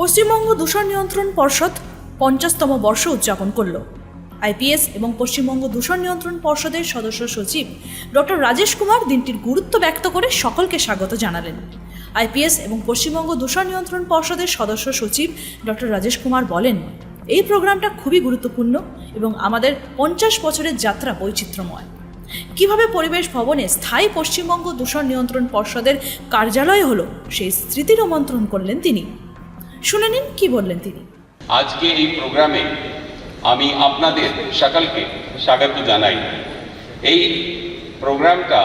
পশ্চিমবঙ্গ দূষণ নিয়ন্ত্রণ পর্ষদ পঞ্চাশতম বর্ষ উদযাপন করল। আইপিএস এবং পশ্চিমবঙ্গ দূষণ নিয়ন্ত্রণ পর্ষদের সদস্য সচিব ডক্টর রাজেশ কুমার দিনটির গুরুত্ব ব্যক্ত করে সকলকে স্বাগত জানালেন। আইপিএস এবং পশ্চিমবঙ্গ দূষণ নিয়ন্ত্রণ পর্ষদের সদস্য সচিব ডক্টর রাজেশ কুমার বলেন, এই প্রোগ্রামটা খুবই গুরুত্বপূর্ণ এবং আমাদের পঞ্চাশ বছরের যাত্রা বৈচিত্র্যময়। কীভাবে পরিবেশ ভবনে স্থায়ী পশ্চিমবঙ্গ দূষণ নিয়ন্ত্রণ পর্ষদের কার্যালয় হলো সেই স্মৃতির আমন্ত্রণ করলেন তিনি। শুনে নিন কি বললেন তিনি। আজকে এই প্রোগ্রামে আমি আপনাদের সকলকে স্বাগত জানাই। এই প্রোগ্রামটা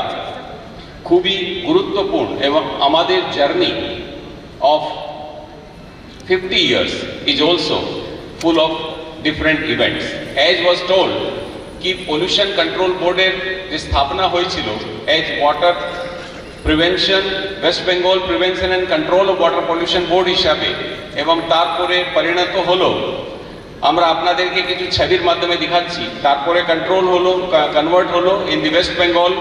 খুবই গুরুত্বপূর্ণ এবং আমাদের journey of fifty years is also full of different events. As was told কি পলিউশন কন্ট্রোল বোর্ডের যে স্থাপনা হয়েছিল as water prevention West Bengal prevention and control of water pollution board হিসাবে এবং তারপরে পরিণত হলো। আমরা আপনাদেরকে কিছু ছবির মাধ্যমে দেখাচ্ছি। তারপরে কন্ট্রোল হলো কনভার্ট হলো in the West Bengal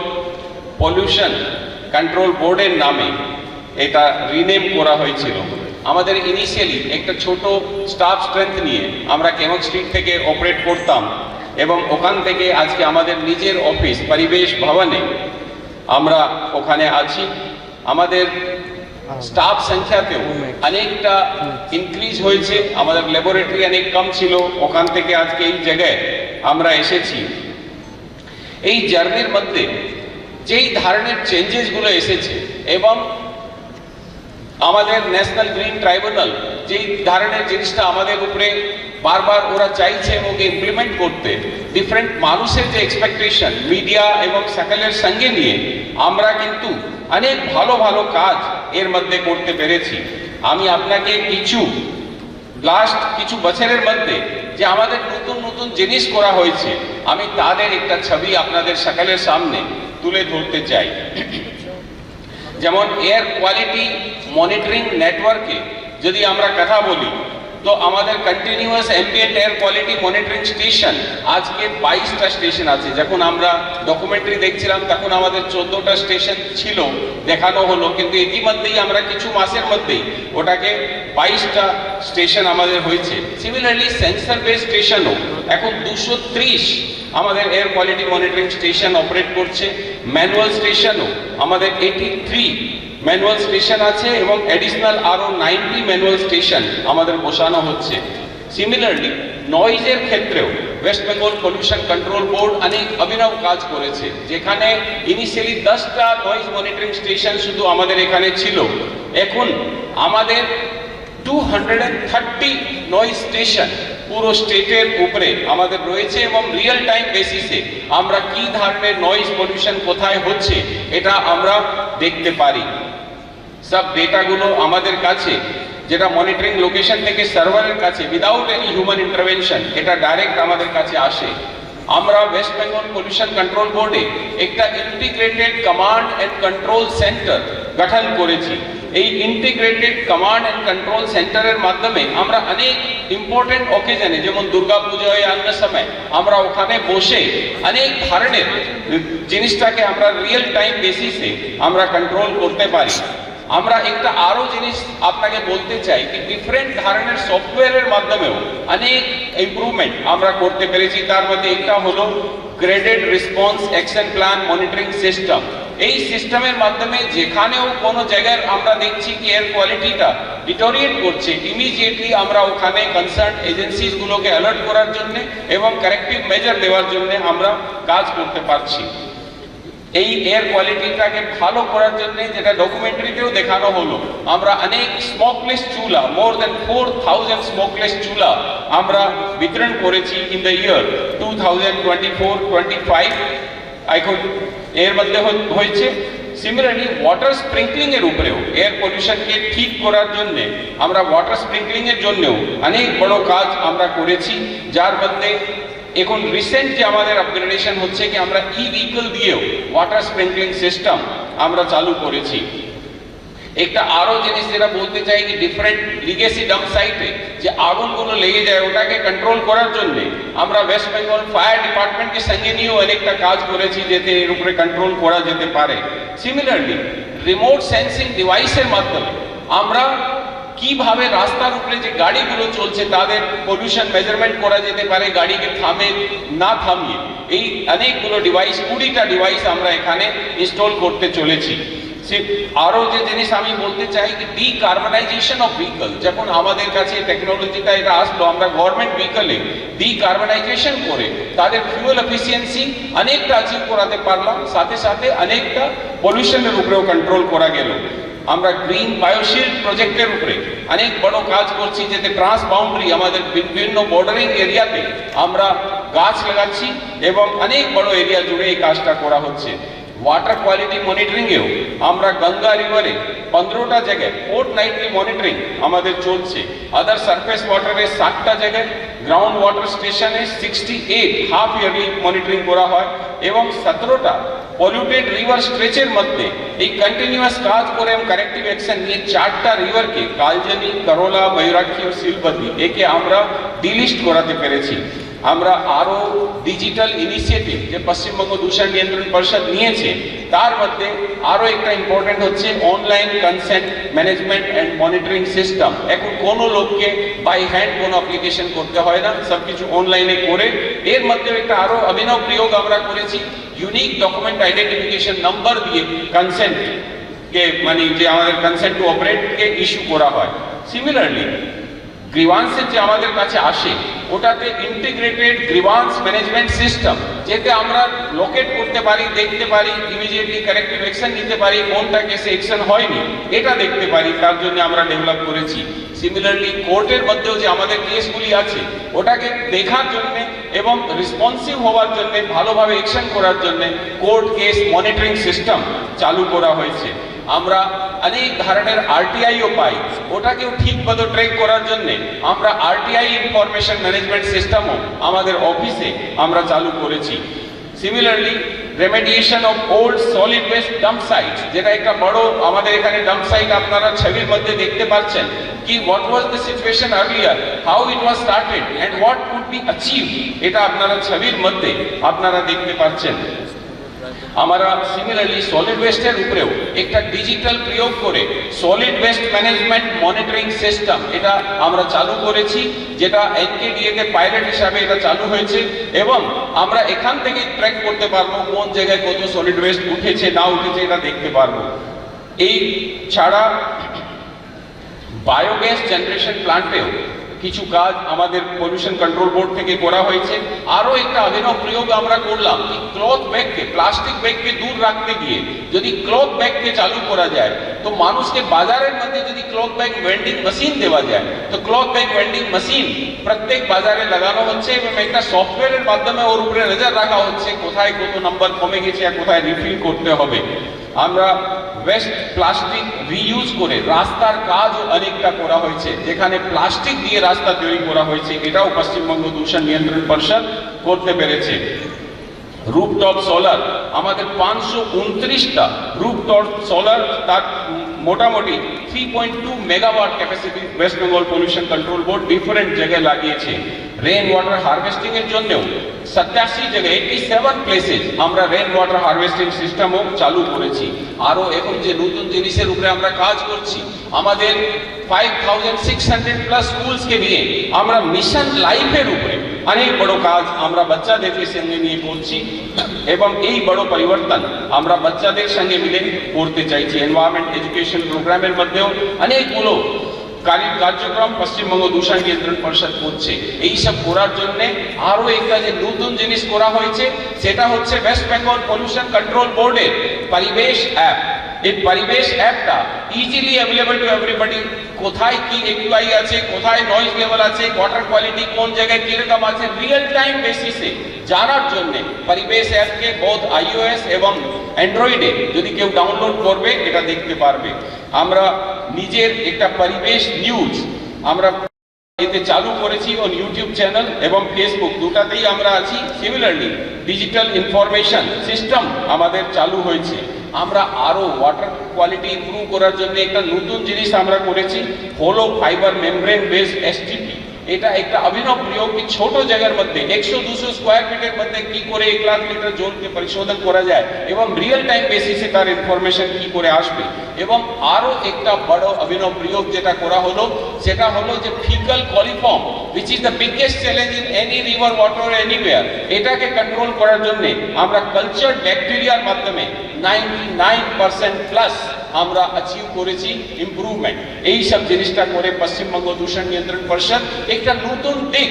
pollution control বোর্ডের নামে। এটা রিনেম করা হয়েছিল। আমাদের ইনিশিয়ালি একটা ছোট স্টাফ স্ট্রেংথ নিয়ে আমরা কেমন স্ট্রিট থেকে অপারেট করতাম এবং ওখান থেকে আজকে আমাদের নিজের অফিস পরিবেশ ভবনে আমরা ওখানে আছি। আমাদের স্টাফ সংখ্যাতেও অনেকটা ইনক্রিজ হয়েছে। আমাদের ল্যাবরেটরি অনেক কম ছিল। ওখান থেকে আজকে এই জায়গায় আমরা এসেছি। এই জার্নির মধ্যে যেই ধরনের চেঞ্জেসগুলো এসেছে এবং আমাদের ন্যাশনাল গ্রিন ট্রাইব্যুনাল যেই ধরনের জিনিসটা আমাদের উপরে বারবার ওরা চাইছে এবং ইমপ্লিমেন্ট করতে ডিফারেন্ট মানুষের যে এক্সপেকটেশন মিডিয়া এবং সকলের সঙ্গে নিয়ে আমরা কিন্তু অনেক ভালো ভালো কাজ এর মধ্যে করতে পেরেছি। আমি আপনাকে কিছু লাস্ট কিছু বছরের মধ্যে যে আমাদের নতুন নতুন জিনিস করা হয়েছে, আমি তাদের একটা ছবি আপনাদের সকালের সামনে তুলে ধরতে চাই। যেমন এয়ার কোয়ালিটি মনিটরিং নেটওয়ার্কে যদি আমরা কথা বলি তো আমাদের continuous ambient air quality monitoring station আজকে বাইশটা স্টেশন আছে। যখন আমরা ডকুমেন্টারি দেখছিলাম, তখন আমাদের চোদ্দোটা স্টেশন ছিল, দেখানো হলো। কিন্তু ইতিমধ্যেই আমরা কিছু মাসের মধ্যেই ওটাকে বাইশটা স্টেশন আমাদের হয়েছে। সিমিলারলি সেন্সার বেস স্টেশনও এখন দুশো ত্রিশ আমাদের air quality monitoring station operate করছে। ম্যানুয়াল স্টেশনও আমাদের এইটি থ্রি ম্যানুয়াল স্টেশন আছে এবং অ্যাডিশনাল আরও নাইনটি ম্যানুয়াল স্টেশন আমাদের বসানো হচ্ছে। সিমিলারলি নয়েজের ক্ষেত্রেও West Bengal pollution control board অনেক অভিনব কাজ করেছে, যেখানে ইনিশিয়ালি দশটা নয়েজ মনিটরিং স্টেশন শুধু আমাদের এখানে ছিল। এখন আমাদের two hundred and thirty noise station পুরো স্টেটের উপরে আমাদের রয়েছে এবং রিয়েল টাইম বেসিসে আমরা কি ধরনের নয়েজ পলিউশন কোথায় হচ্ছে, এটা আমরা দেখতে পারি। সব ডেটাগুলো আমাদের কাছে, যেটা মনিটরিং লোকেশন থেকে সার্ভারের কাছে উইদাউট এনি হিউম্যান ইন্টারভেনশন এটা ডাইরেক্ট আমাদের কাছে আসে। আমরা ওয়েস্ট বেঙ্গল পলিউশন কন্ট্রোল বোর্ডে একটা integrated command and control centre গঠন করেছি। এই ইন্টিগ্রেটেড কমান্ড অ্যান্ড কন্ট্রোল সেন্টারের মাধ্যমে আমরা অনেক ইম্পর্টেন্ট অকেশনে যেমন দুর্গা পুজো অন্য সময়, আমরা ওখানে বসে অনেক ধরনের জিনিসটাকে আমরা রিয়েল টাইম বেসিসে আমরা কন্ট্রোল করতে পারি। আমরা একটা আরও জিনিস আপনাকে বলতে চাই কি ডিফারেন্ট ধরনের সফটওয়্যারের মাধ্যমেও অনেক ইমপ্রুভমেন্ট আমরা করতে পেরেছি। তার মধ্যে একটা হলো graded response action plan monitoring system এই সিস্টেমের মাধ্যমে যেখানেও কোনো জায়গায় আমরা দেখছি কি এর কোয়ালিটিটা ডিটোরিয়েট করছে ইমিডিয়েটলি আমরা ওখানে কনসার্ন এজেন্সিসগুলোকে অ্যালার্ট করার জন্য এবং কারেক্টিভ মেজার দেওয়ার জন্য আমরা কাজ করতে পারছি। এই এয়ার কোয়ালিটিটাকে ভালো করার জন্য যেটা ডকুমেন্টারিতেও দেখানো হলো, আমরা অনেক স্মোকলেস চুলা more than four thousand smokeless চুলা আমরা বিতরণ করেছি in the year two thousand twenty four twenty five এখন এর মধ্যে হয়েছে। সিমিলারলি ওয়াটার স্প্রিঙ্কলিং এর উপরেও এয়ার পলিউশনকে ঠিক করার জন্য আমরা ওয়াটার স্প্রিঙ্কলিং এর জন্যও অনেক বড় কাজ আমরা করেছি, যার মধ্যে এখন রিসেন্ট যে আমাদের আপগ্রেডেশন হচ্ছে কি আমরা ই ভেহিকল দিয়েও ওয়াটার স্প্রিঙ্কলিং সিস্টেম আমরা চালু করেছি। একটা আরও জিনিস যেটা বলতে চাই কি ডিফারেন্ট লিগেসি ডাম্প সাইটে যে আগুনগুলো লেগে যায় ওটাকে কন্ট্রোল করার জন্য আমরা ওয়েস্ট বেঙ্গল ফায়ার ডিপার্টমেন্টকে সঙ্গে নিয়েও অনেকটা কাজ করেছি যাতে এর উপরে কন্ট্রোল করা যেতে পারে। সিমিলারলি রিমোট সেন্সিং ডিভাইসের মাধ্যমে আমরা কীভাবে রাস্তার উপরে যে গাড়িগুলো চলছে, তাদের পলিউশন মেজারমেন্ট করা যেতে পারে, গাড়িকে থামে না থামিয়ে। এই অনেকগুলো ডিভাইস কুড়িটা ডিভাইস আমরা এখানে ইনস্টল করতে চলেছি। সে- আরও যে জিনিস আমি বলতে চাই কি ডিকার্বনাইজেশন অফ ভেহিকল যখন আমাদের কাছে টেকনোলজিটা এটা আসলো, আমরা গভর্নমেন্ট ভেহিকলে ডিকার্বনাইজেশন করে তাদের ফিউয়েল এফিসিয়েন্সি অনেকটা অ্যাচিভ করাতে পারলাম, সাথে সাথে অনেকটা পলিউশনের উপরেও কন্ট্রোল করা গেল। আমরা গ্রিন বায়োশিল্ড প্রজেক্টের উপরে অনেক বড় কাজ করছি, যাতে ট্রান্স বাউন্ডারি আমাদের বিভিন্ন বর্ডারিং এরিয়াতে আমরা গাছ লাগাচ্ছি এবং অনেক বড় এরিয়া জুড়ে এই কাজটা করা হচ্ছে। ওয়াটার কোয়ালিটি মনিটরিংয়েও আমরা গঙ্গা রিভারে পনেরোটা জায়গায় ফোর্ট নাইটলি মনিটরিং আমাদের চলছে। আদার সারফেস ওয়াটারে সাতটা জায়গায় গ্রাউন্ড ওয়াটার স্টেশনে sixty eight half yearly monitoring করা হয় এবং সতেরোটা পলিউটেড রিভার স্ট্রেচের মধ্যে এই কন্টিনিউয়াস কাজ করে এবং কারেক্টিভ অ্যাকশন নিয়ে চারটা রিভারকে কালজানি করোলা বৈরাক্ষী ও শিলবতী একে আমরা ডিলিস্ট করাতে পেরেছি আমরা আরও ডিজিটাল ইনিশিয়েটিভ যে পশ্চিমবঙ্গ দূষণ নিয়ন্ত্রণ পরিষদ নিয়েছে, তার মধ্যে আরও একটা ইম্পর্টেন্ট হচ্ছে online consent management and monitoring system এখন কোনো লোককে বাই হ্যান্ড কোনো অ্যাপ্লিকেশন করতে হয় না সব কিছু অনলাইনে করে। এর মধ্যে একটা আরও অভিনব প্রয়োগ আমরা করেছি ইউনিক ডকুমেন্ট আইডেন্টিফিকেশন নাম্বার দিয়ে কনসেন্ট কে মানে যে আমাদের কনসেন্ট টু অপারেট কে ইস্যু করা হয়। সিমিলারলি গ্রিভান্সের যে আমাদের কাছে আসে, ওটাতে ইন্টিগ্রেটেড গ্রিভান্স ম্যানেজমেন্ট সিস্টেম যেতে আমরা লোকেট করতে পারি, দেখতে পারি ইমিডিয়েটলি কারেক্টিভ অ্যাকশন নিতে পারি কোনটা কেসে অ্যাকশন হয়নি, এটা দেখতে পারি, তার জন্য আমরা ডেভেলপ করেছি। সিমিলারলি কোর্টের মধ্যেও যে আমাদের কেসগুলি আছে, ওটাকে দেখার জন্য এবং রেসপন্সিভ হওয়ার জন্য, ভালোভাবে অ্যাকশন করার জন্য কোর্ট কেস মনিটরিং সিস্টেম চালু করা হয়েছে। আমরা অনেক ধরনের আরটিআইও পাই। ওটাকেও ঠিক মতো ট্রেক করার জন্য আমরা আরটিআই ইনফরমেশন ম্যানেজমেন্ট সিস্টেমও আমাদের অফিসে আমরা চালু করেছি। Similarly remediation of old solid waste dump site যেটা একটা বড় আমাদের এখানে ডাম্প সাইট আপনারা ছবির মধ্যে দেখতে পাচ্ছেন, কি what was the situation earlier how it was started and what could be achieve এটা আপনারা ছবির মধ্যে আপনারা দেখতে পাচ্ছেন। আমরা সিমিলারলি সলিড ওয়েস্টের উপরেও একটা ডিজিটাল প্রয়োগ করে solid waste management monitoring system এটা আমরা চালু করেছি, যেটা এনকেডিএ তে পাইলট হিসাবে এটা চালু হয়েছে এবং আমরা এখান থেকে ট্র্যাক করতে পারব কোন জায়গায় কত সলিড ওয়েস্ট উঠেছে, না উঠেছে এটা দেখতে পারব। এই ছাড়া বায়োগ্যাস জেনারেশন প্লান্টেও কিছু কাজ আমাদের পলিউশন কন্ট্রোল বোর্ড থেকে করা হয়েছে। আরও একটা অভিনব প্রয়োগ আমরা করলাম কি ক্লথ ব্যাগকে প্লাস্টিক ব্যাগকে দূর রাখতে গিয়ে যদি ক্লথ ব্যাগকে চালু করা যায়, তো মানুষকে বাজারের মধ্যে যদি ক্লথ ব্যাগ ভেন্ডিং মেশিন দেওয়া যায়, তো ক্লথ ব্যাগ ভেন্ডিং মেশিন প্রত্যেক বাজারে লাগানো হচ্ছে এবং একটা সফটওয়্যারের মাধ্যমে ওর উপরে নজর রাখা হচ্ছে কোথায় কত নাম্বার কমে গেছে আর কোথায় রিফিল করতে হবে। আমরা ওয়েস্ট প্লাস্টিক রিইউজ করে রাস্তার কাজও অনেকটা করা হয়েছে। যেখানে প্লাস্টিক দিয়ে রাস্তা তৈরি করা হয়েছে, এটাও পশ্চিমবঙ্গ দূষণ নিয়ন্ত্রণ পরিষদ করতে পেরেছে। রুপটপ সোলার আমাদের পাঁচশো উনত্রিশটা রুপটপ সোলার তার মোটামুটি three point two megawatt capacity West Bengal pollution control board different জায়গায় লাগিয়েছে। রেন ওয়াটার হারভেস্টিং এর জন্যও সাতাশি জায়গায় এইটি সেভেন প্লেসেস আমরা রেন ওয়াটার হারভেস্টিং সিস্টেমও চালু করেছি। আরও এখন যে নতুন জিনিসের উপরে আমরা কাজ করছি, আমাদের five thousand six hundred plus স্কুলসকে নিয়ে আমরা মিশন লাইফের উপরে অনেক বড় কাজ আমরা বাচ্চাদেরকে সঙ্গে নিয়ে করছি এবং এই বড় পরিবর্তন আমরা বাচ্চাদের সঙ্গে মিলে করতে চাইছি। এনভায়রনমেন্ট এডুকেশন প্রোগ্রামের মধ্যেও অনেকগুলো কারি- কার্যক্রম পশ্চিমবঙ্গ দূষণ নিয়ন্ত্রণ পরিষদ করছে। এই সব করার জন্য আরও একটা যে নতুন জিনিস করা হয়েছে, সেটা হচ্ছে ওয়েস্ট বেঙ্গল পলিউশন কন্ট্রোল বোর্ডের পরিবেশ অ্যাপ এই পরিবেশ অ্যাপটা ইজিলি অ্যাভেলেবল টু এভরিবডি কোথায় কি একিউআই আছে, কোথায় নয়েজ লেভেল আছে ওয়াটার কোয়ালিটি কোন জায়গায় কীরকম আছে রিয়েল টাইম বেসিসে জানার জন্য পরিবেশ অ্যাপকে বোধ আইওএস এবং অ্যান্ড্রয়েডে যদি কেউ ডাউনলোড করবে, এটা দেখতে পারবে। আমরা নিজের একটা পরিবেশ নিউজ আমরা এতে চালু করেছি অন ইউটিউব চ্যানেল এবং ফেসবুক দুটাতেই আমরা আছি। সিমিলারলি ডিজিটাল ইনফরমেশন সিস্টেম আমাদের চালু হয়েছে। আমরা আরও ওয়াটার কোয়ালিটি ইমপ্রুভ করার জন্য একটা নতুন জিনিস আমরা করেছি, hollow fibre membrane based STP এটা একটা অভিনব প্রয়োগ কি ছোট জায়গার মধ্যে, একশো দুশো স্কোয়ার ফিটের মধ্যে কি করে এক লাখ লিটার জলকে পরিশোধন করা যায় এবং রিয়েল টাইম বেসিসে তার ইনফরমেশন কি করে আসবে। এবং আরও একটা বড় অভিনব প্রয়োগ যেটা করা হলো, সেটা হলো যে fecal coliform which is the biggest challenge in any river water anywhere এটাকে কন্ট্রোল করার জন্য আমরা কালচার ব্যাকটেরিয়ার মাধ্যমে নাইনটি নাইন পার্সেন্ট প্লাস আমরা অ্যাচিভ করেছি ইমপ্রুভমেন্ট এই সব জিনিসটা করে পশ্চিমবঙ্গ দূষণ নিয়ন্ত্রণ পরিষদ একটা নতুন দিক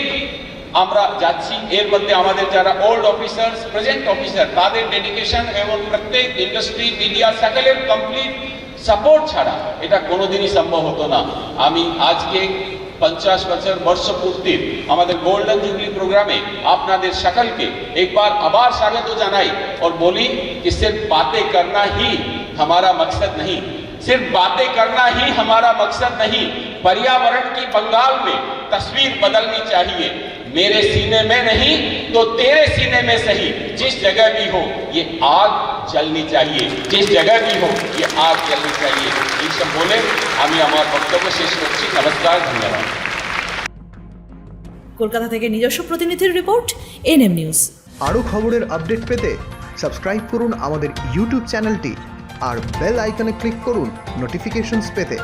আমরা যাচ্ছি। এর মধ্যে আমাদের যারা ওল্ড অফিসার প্রেজেন্ট অফিসার তাদের ডেডিকেশন এবং প্রত্যেক ইন্ডাস্ট্রি মিডিয়া সকলের কমপ্লিট সাপোর্ট ছাড়া এটা কোনোদিনই সম্ভব হতো না। আমি আজকে পঞ্চাশ বছর বর্ষপূর্তির আমাদের গোল্ডেন জুবলি প্রোগ্রামে আপনাদের সকলকে একবার আবার স্বাগত জানাই और बोली कि सिर्फ बातें करना ही हमारा मकसद नहीं सिर्फ बातें करना ही हमारा मकसद नहीं पर्यावरण की बंगाल में तस्वीर बदलनी चाहिए मेरे सीने में नहीं तो तेरे सीने में सही जिस जगह भी हो ये आग जलनी चाहिए जिस जगह भी हो ये आग जलनी चाहिए এই সব বলে আমি আমার বক্তব্য শেষ করছি নমস্কার ধন্যবাদ কলকাতা থেকে নিজস্ব প্রতিনিধির রিপোর্ট এনএম নিউজ আরও খবরের আপডেট পেতে সাবস্ক্রাইব করুন আমাদের ইউটিউব চ্যানেলটি আর বেল আইকনে ক্লিক করুন নোটিফিকেশনস পেতে